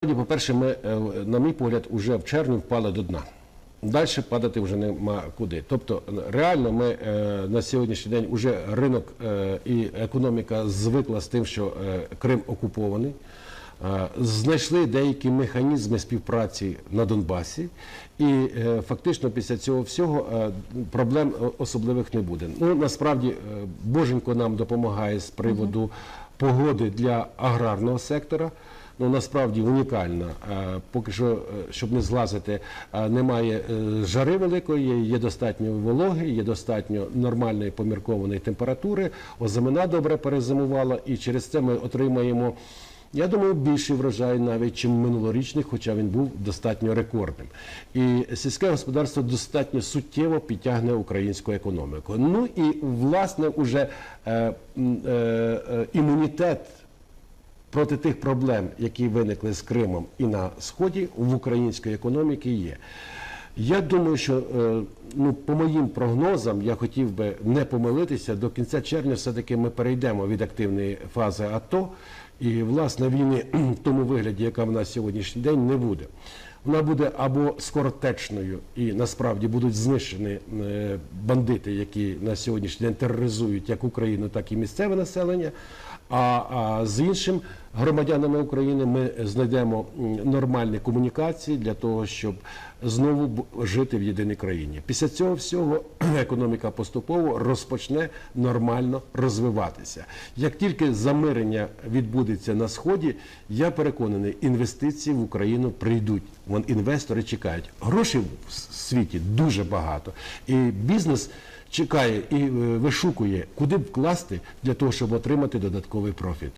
По-перше, ми, е, на мій погляд, вже в червні впали до дна. Далі падати вже нема куди. Тобто, реально, ми е, на сьогоднішній день вже ринок е, і економіка звикла з тим, що Крим окупований. Знайшли деякі механізми співпраці на Донбасі, і фактично після цього всього проблем особливих не буде. Ну насправді Боженько нам допомагає з приводу погоди для аграрного сектора. Ну насправді унікальна. Поки що, е, щоб не злазити, е, немає е, жари великої, є достатньо вологи, є достатньо нормальної поміркованої температури. Озимина добре перезимувала, і через це ми отримаємо. Я думаю, більший врожай навіть чим минулорічний, хоча він був достатньо рекордним. І сільське господарство достатньо суттєво підтягне українську економіку. Ну і власне уже е, е, е, імунітет проти тих проблем, які виникли з Кримом і на Сході, в української економіки є. Я думаю, що е, ну, по моїм прогнозам я хотів би не помилитися. До кінця червня все-таки ми перейдемо від активної фази АТО, і власне війни в тому вигляді, яка в нас сьогоднішній день, не буде. Вона буде або скоротечною, і насправді будуть знищені е, бандити, які на сьогоднішній день тероризують як Україну, так і місцеве населення. А, а з іншим громадянами України ми знайдемо нормальні комунікації для того, щоб знову жити в єдиній країні. Після цього всього економіка поступово розпочне нормально розвиватися. Як тільки замирення відбудеться на сході, я переконаний, інвестиції в Україну прийдуть. Вон інвестори чекають. Грошей в світі дуже багато, і бізнес чекає і е, вишукує, куди б вкласти для того, щоб отримати додатковий профіт.